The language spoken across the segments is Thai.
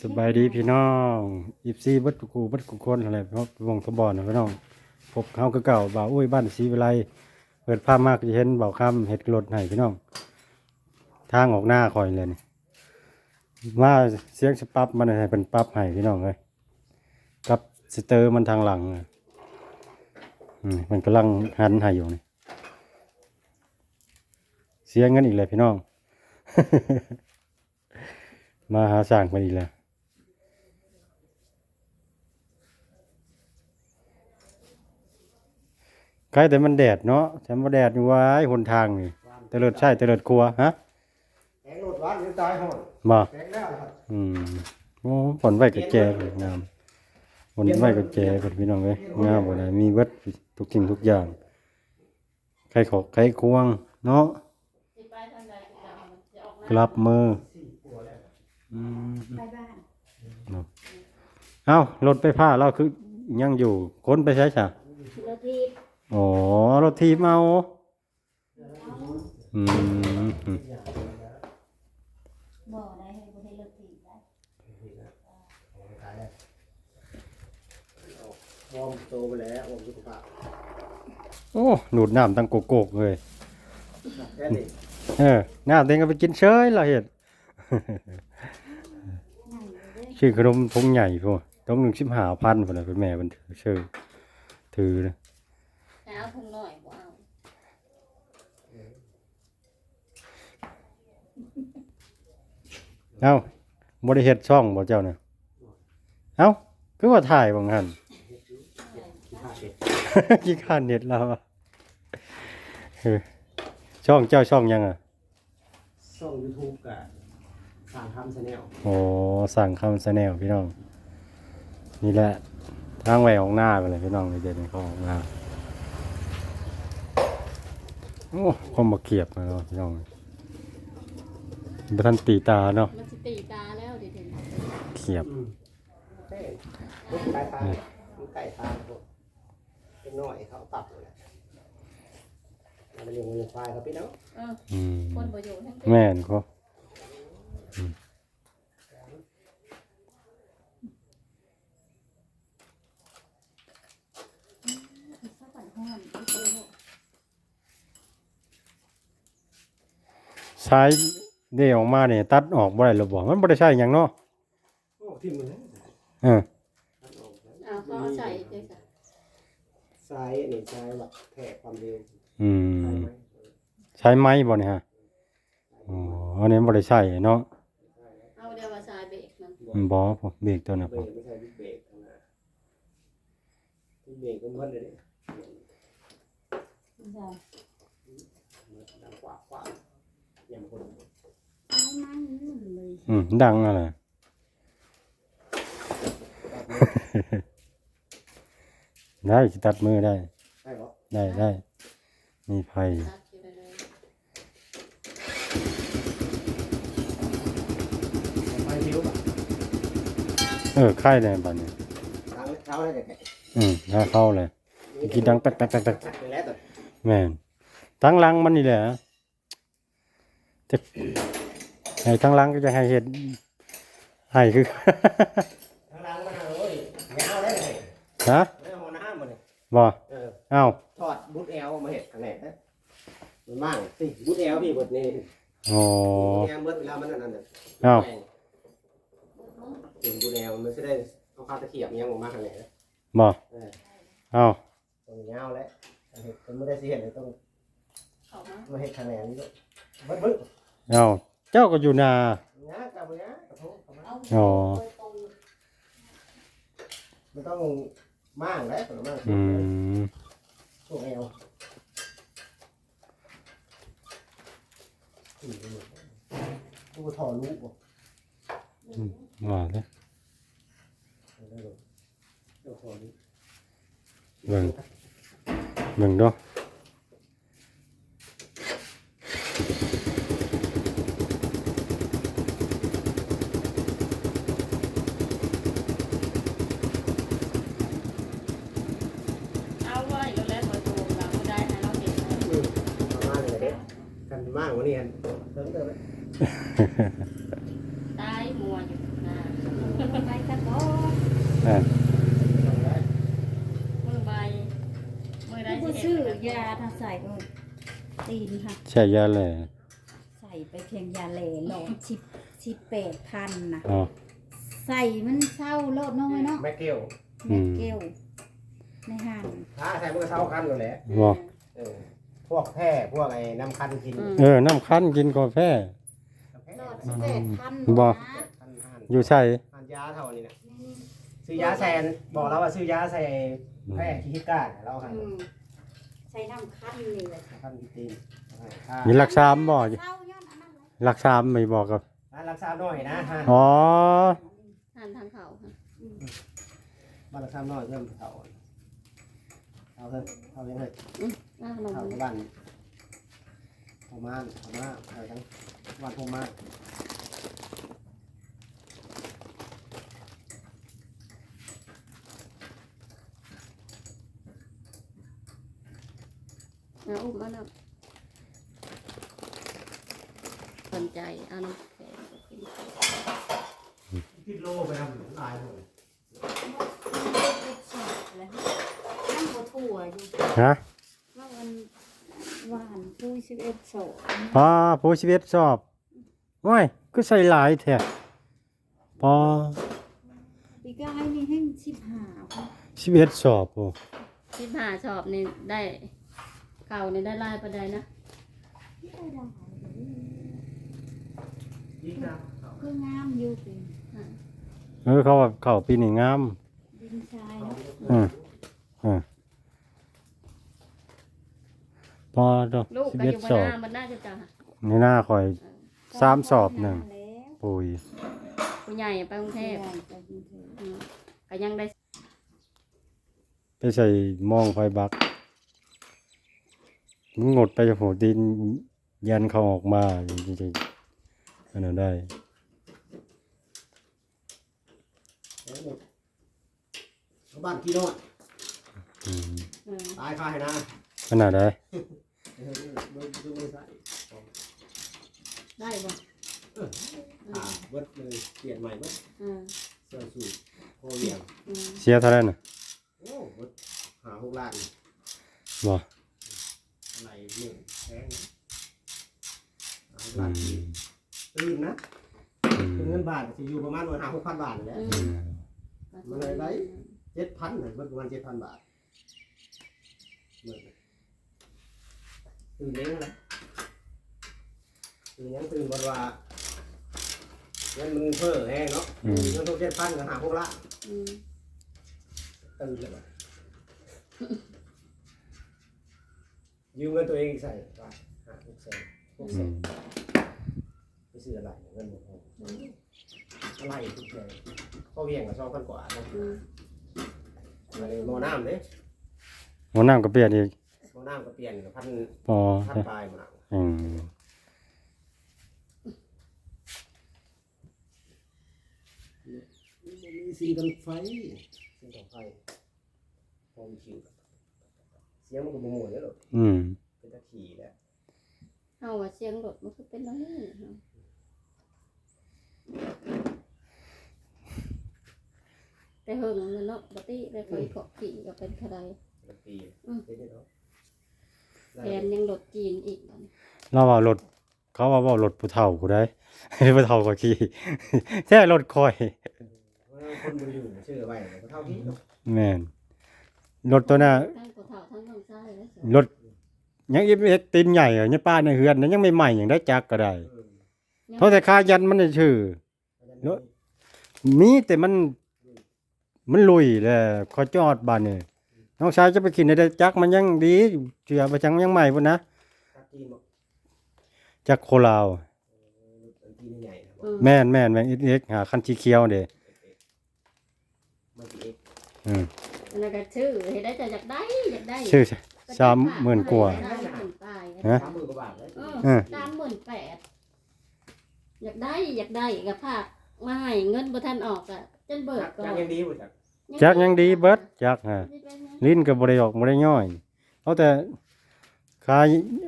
สบายดีพี่น้องอีฟซีบัดกูบัดกุคนอะไรเพราะวงทบอนนะพี่น้องพบเขาก็เก่าบ่าวอุ้ยบ้านศรีวิไลเปิดภาพมากจะเห็นเบาวคำเห็ดกรดให้พี่น้อง ทางออกหน้าคอยเลยนี่มาเสียงสปับมันให้เป็นปับให้พี่น้องเลยกับสเตอร์มันทางหลังอะมันกำลังหันให้อยู่นี่เสียงกันอีกเลยพี่น้อง มาหาสั่งมาอีกแล้ว กล้แต่มันแดดเนาะแต่มาแดดอยู่ไว้หนทางนี่เตลิดใช่เตลิดครัวฮะแข็งรถวัดหรือตายห่อนบ่แข็งแล้วครับอืมโอ้ฝนไว้กับแจเลยงามฝนไว้กับแจกับพี่น้องเลยงามหมดเลยมีเวัดทุกสิ่งทุกอย่าง ใครขอใครควง เนาะสิไปทางใดก็ได้มันจะออกกลับมือสี่ปัวแล้วอืมไปบ้านเอ้ารถไปผ้าเราคือยังอยู่คนไปใช้จ้ะรถทีบ อ๋อรถทีมเอาอืมบ่ได้ให้บ่ให้รถทีบได้ตายแล้ววอร์มโตไปแล้ววอร์มสุขภาพโอ้หนูดน้ำตั้งโกโกกเลยแค่นี้เออน้ำเต็งก็ไปกินเชยละเห็ดนั่งอยู่เด้อชื่อขนมทงใหญ่พวกทงหนึ่งสิบห้าพันพอนะคุณแม่มันถือชื่อถือนะ แต่เอาถุงน้อยบ่เอาเอ้าบริเฮ็ดช่องบ่เจ้าเนี่ยเอ้าคือว่าถ่ายบางหันที่ผ้าเด็ดกี่ข้านเน็ตเราอะเออช่องเจ้าช่องยังอะส่งยูทูบกับสามคำชาแนลโอ้สั่งคำแนลพี่น้อง นี่แหละทางแหวของหน้าไปเลยพี่น้องเลยเด็ดในข้อของหน้า โอ้ความมาเกียบมาเนาะพี่น้องบัทันตีตาเนาะมันสิตีตาแล้วเดี๋ยวถึงเกียบอืมใช่ลูกไก่ตาลูกไก่ตาพวกเป็นน้อยเขาปรับเลยเราเลี้ยงเลี้ยงควายครับพี่น้องเอออืมคนบ่อยู่ทั้งแม่นเขาสักวันฮ้อน ใช้เดี่ยวออกมาเนี่ยตัดออกบ่ได้หรอบอกมันบ่ได้ใช่หยังเนาะโอ้ที่มือนะเออเอาเขาเอาใส่เลยจ้ะซ้ายนี่ซ้ายแบบแทกความเร็วอืมซ้ายไหมใช้ไม้บ่เนี่ยฮะอ๋ออันนี้บ่ได้ใช่เนาะเอาเดี๋ยวว่าใส่เบรกมันอืมบ่ผมเบรกตัวน่ะเบผรมกไม่ใช่บิ๊กเบรกนะบิ๊กเบรกก็เหมือนเลยเนี่ยใส่ดังกว่าขวาอ ย่างคนเอามันเลยอืมดังอะไร ได้สิตัดมือได้ใช่เหรอได้ได้มีไฟตัดอยู่ได้เลยไฟพิ้วป่ะเออค่ายเลยบัดนี้เท้าเท้าอะไรกันอืมถ้าเข้าเลย กินดังแป๊กแป๊กแป๊กแป๊กไปแล้วแต่แม่นทั้งหลังมันนี่แหละ จะให้ทั้งหลังก็จะให้เห็ดให้คือทางล่างมันโอ้ยยาวได้เลยฮะไม่เอาน้ำมาเลยบ่เออเอ้าถอดบูทแอลมาเห็ดคะแนนนะมันมั่งสิบูทแอลพี่บทนี้อ๋อบูทแอลเมื่อเวลามันนั่นนั่นเอ้าเป็นบูทแอลมันจะได้เอาข้าวตะเขียบยังออกมาคะแนนบ่เออเอ้าตรงยาวแล้วเห็ดเป็นไม่ได้สิเห็ดเลยต้องเข้ามามาเห็ดคะแนนนี่ด้วย เบิ้ลเบิ้ลเอ้าเจ้าก็อยู่นางากับงากระทงเข้ามาเอาอ๋อตรงมันต้องมั่างแล้วต้องมั่างอืมช่วงแอลตู้ถอลูกบ่ว่าเด้อตู้ถอลูกเบิ่งเบิ่งเด้อเอาไว้แล้วแล้วบ่อยู่เราบ่ได้ให้เราเห็นนะ อืมประมาณนี้แหละเด็กกันมากก ว่านี้กันเติมเติมเลยตายมัวอยู่นะเออมือใบมือได้ผู้สิซื้อเอ็ดยาทางใส่ก็ตีนค่ะ ใช่ยาแหละใส่ไปเพียงยาแหล่หลอดชิบชิบแปดพันนะอ๋อใส่มันเศร้าโลดน้อยเนาะแม่เกี้ยวอืแม่มเกลในห้างถ้าใส่มันก็เท่ากันอยู่แหละบ่เออพวกแพร่พวกไอ้น้ำคันกิน เออ น้ำคั้นกินกาแฟหลอดชิบแปดพันบ่นะคันหัน อยู่ใช่หันยาเท่านี้นะซื้อยาแซนบอกแล้วว่าซื้อยาใส่แพร่ขี้ก้านเราหันอืมใช้น้ำคั้นนี่แหละคันกิตีนค่ามีหลักสามบ่เศร้าย้อนอันนั้นเลยหลักสามไม่บอกกับร้านรักษาหน่อยนะฮะอ๋อทานทางเขาค่ะบ้านรักษาหน่อยเพิ่มเท่าเอาเถอะเอายังไงน้าขนมเท่าที่บ้านพม่านพม่าเอาทั้งบ้านพม่า น้าอุ้มเอาน้ำสนใจเอาน้ำแข็งกินติดโลไปทำลายหมดแล้วนั่งบถั่วอยู่ฮะว่าวันหวานผู้สิบเอ็ดโสดพอผู้ชีวิตสอบว้ยก็ใส่หลายแท้พอปีกายนี่ให้สิบห้าค่ะชีวิตสอบโอ้ที่ผ่าชอบนี่ได้ เก่านี่ได้ลายประใดนะไม่ได้ดอกยิ่งนะคืองามอยู่เป็นเออเขาว่าเข้าปีนี้งามดินทรายเนาะอืมอืมพอดอกลูกชีก็วิอตยู่บสนอหบน้ามันน่าจะจ้าในหน้าคอยสามสอบหนึ่งแล้วปุยผู้ใหญ่ไปกรุงเทใช่พไปกรุงเทพอืมก็ยังได้ไปใส่มองไฟบัก มันงดไปโหดินยันเขาออกมาจริงๆอันนั้นได้บ้านกี่โน่นอืมเออตายคาให้นะขนาดได้เออดูดูมือซ้ายได้บ่อ่าเบิดเลยเปลี่ยนใหม่เบิดเออเสื้อสูทโคเรียงอืมเสียเท่าไหร่น่ะโอ้เบิดหาหกล้านบ่ อะไรเนี่ยแพงนะหาหกอืล้านมตื่นนะอืเป็นมเงินบาทจะอยู่ประมาณวันหาหกพันบาทนี่แหละอือืมมมันเลยได้เจ็ดพันเลยเบิดประมาณเจ็ดพันบาทเบิดเลยตื่นเองนะตื่นยังตื่นบนว่าเงินมันเพ้อแห้งเนาะอืม เงินทุกเจ็ดพันก็หาหกล้านอืมตื่นเลยว่ะ ยืมเงินตัวเองใส่ว่าหาหกแสนหกอืแสนมไปซื้ออะไรเงินหมดพออะไรทุกแสนก็เวียงกับสองพันกว่าเนาะอืมอะไรโมอน้ำเด้หัวน้ำก็เปลี่ยนอีกโมอน้ำก็เปลี่ยนกับพันพอพันปลายโมอน้อืมำมีสีกันไฟสีกันไฟพอมคิว เสียงมันก็บ่ม่วนเลยหรอกอืมเป็นตะขี่แหล้วเอาว่าเสียงรถมันคือเป็นอะไรเนาะแต่เฮิงมันเนาะปกติไปคอยเกาะขี่ก็เป็นคดายตะปีอืมเด็ดเนาะแทนยังรถจีนอีกบัดนี้เราว่ารถเขาว่าว่ารถผู้เฒ่ากูได้ ผู้เฒ่าก็ขี่แท้รถคอยคนมืออยู่ชื่อไว้ก็เท่าที่เนาะแม่น รถตัวน่ะทั้งกระเถาทั้งน้องชายแล้วสิรถยังอีเอ็กตีนใหญ่อะเนี่ยป้าในเฮือนนั้นยังไม่ใหม่อย่างได้จักก็ได้เออเพราะแต่ค่ายันมันได้ชื่อเนอะมีแต่มัน มันลุยแหละขอจอดบ้านนี่น้องชายจะไปขี่ในได้จักมันยังดีเชื่อไปจังยังใหม่พุ่นนะตักจีนบอกจักโคลาวเออตักจีนใหญ่นะบอกอืมแม่นแม่นแม่นเอ็กหาคันสีเขียวเด้มาจีเอ็กอืม อันนั้นก็ชื่อเห็นได้แต่อยากได้อยากได้ชื่อสามหมื่นกว่าได้หมื่นปลายฮะสามหมื่นกว่าบาทเลยเอเอออสามหมื่นแปดอยากได้อยากได้กับภาคมาให้เงินบ่ทันออกอะจนเบิกก่อจักนยังดีกว่าจักจักยังดีเบิดจักฮะลิ้นก็บ่ได้ออกบ่ได้ย่อยเอาแต่ขา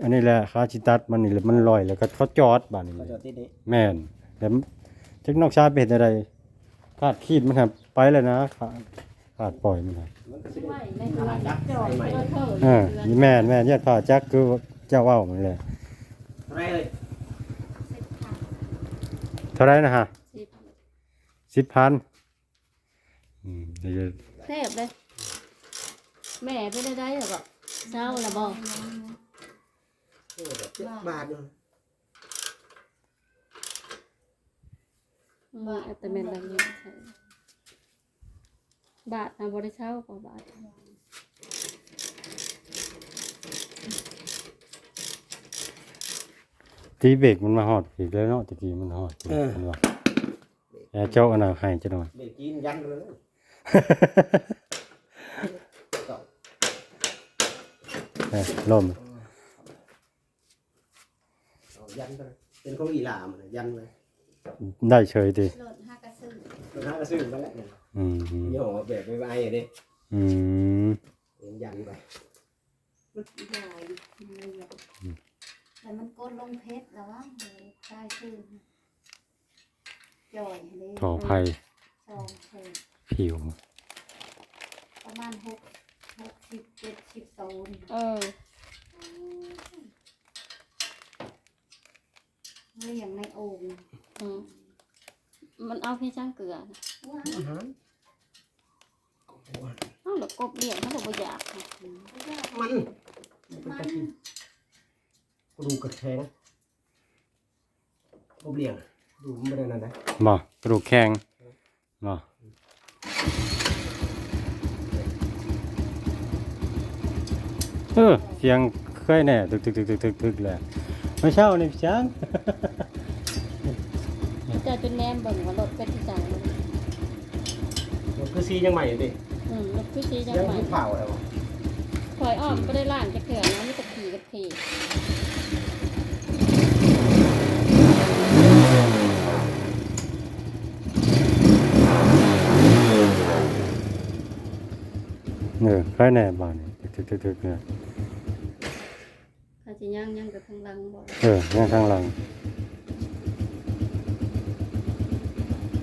อันนี้แหละขาจิตัดมันนี่แหละมันลอยแล้วก็เขาจอดบ้านนี่ก็จะติดนี้แม่นแต่จักนอกชายเป็นอะไรคาดขีดมันครับไปเลยนะขา ดขาดปล่อยมันนะมันก็สิไม่ได้ในเรือนจอดเออเถิดเออนี่แม่นแม่นเนี่ยผ่าจักคือเจ้าเว้ามันเลยอะไรเลยเท่าไรนะฮะสิบสิบพันอืมเดี๋ยวจะเทพเลย แม่ไปได้ได้หรอบอกเศร้าละบอกโอ้เจ็ดบาทเนาะมาแต่แม่นอะไรเงี้ยใช่ บาทนะบริเช่ากว่าบาทตีเบรกมันมาหอดอีกแล้วเนาะตะกี้มันหอดอีกมันว่าแอร์เจ้าอันน่ะให้จะหน่อยเด็กกินยันเลยต่อเออล่มเอายันไปเลยเป็นของอีหลามนะยันเลยได้เฉยดิโหลดห้ากระซึ่งมันห้ากระซื้อมาแล้วเนี่ย อืมยี่ห้อแบบไม่ไหวอะดิอืมเห็นยันไปใหญ่แต่มันกดลงเพชรแล้ววะเฮ้ยได้ชื่อจ่อยเลยถอภัยสองเพชรผิว ประมาณหกหกสิบเจ็ดสิบโซนเออเรียงในโอ่งอืมมันเอาพี่ช่างเกลือนะว้าว อาหารเอาหรอกบเลี้ยงเขาบอกว่าอยากนะมันมันกระดูกกระแทงกบเลี้ยงดูมันไม่ได้นั่นนะบ่กระดูกแข็งบ่เออเสียงเคยแน่ตึกตึกตึกตึกตึกตึกเลยไม่เช่านี่พี่ช้าง เจะจนแนมเบิ่งว่ารถเป็นที่จังเลย มันคือซียังใหม่อยู่ดิอืมรถพี่ชี้จังยังไหวคือเผาแล้วะคอยอ้อมก็ได้ล่างจะเกลือนะนี่ตะขี่กับขี่เออเคยแน่บ้านนี่ตึกตึกตึกตึกเนี่ยข้าจะย่างย่างกับทางหลังบอกเออเนี่ยข้างหลัง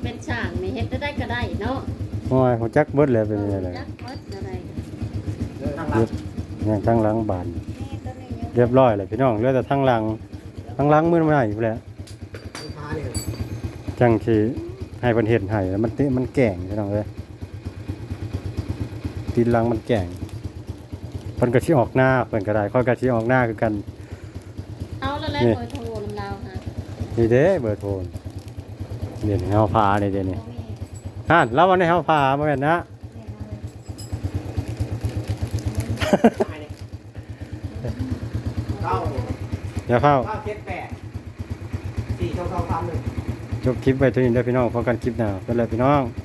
เป็นช่างนี่เฮ็ดได้ได้ก็ได้เนาะ โอ้ยหัวจักเบิดเลยเป็นยังไงจักวัดอะไรเดินทางหลังเนี่ยข้างหลังบ้านแม่ก็เลยยังเรียบร้อยเลยพี่น้องเหลือแต่ข้างหลังข้างหลังมือมันไหนอยู่แหล้วลูกค้าเนี่ยจังที่ให้เพิ่นเฮ็ดให้แล้วมันติมันแก่งพี่น้องเอ้ยตีนหลังมันแก่งเพิ่นก็สิออกหน้าเพิ่นก็ได้ค่อยก็สิออกหน้าคือกันเอาแล้วแหละนี่เบอร์โทรลำลาวฮะนี่เด้เบอร์โทรเดี๋ยวนี้เฮาพานี่เดี๋ยวนี้ บ่มีฮ่านแล้ววันนี้เฮาพาบ่แม่นนะเรียนมาเลยตายเนี่ยเก้าอย่าเฝ้า เก้าเจ็ดแปดสี่เก้าเก้าสามหนึ่ง จบคลิปไว้เท่านี้เด้อพี่น้องพบกันคลิปหน้าไปแล้วพี่น้องเ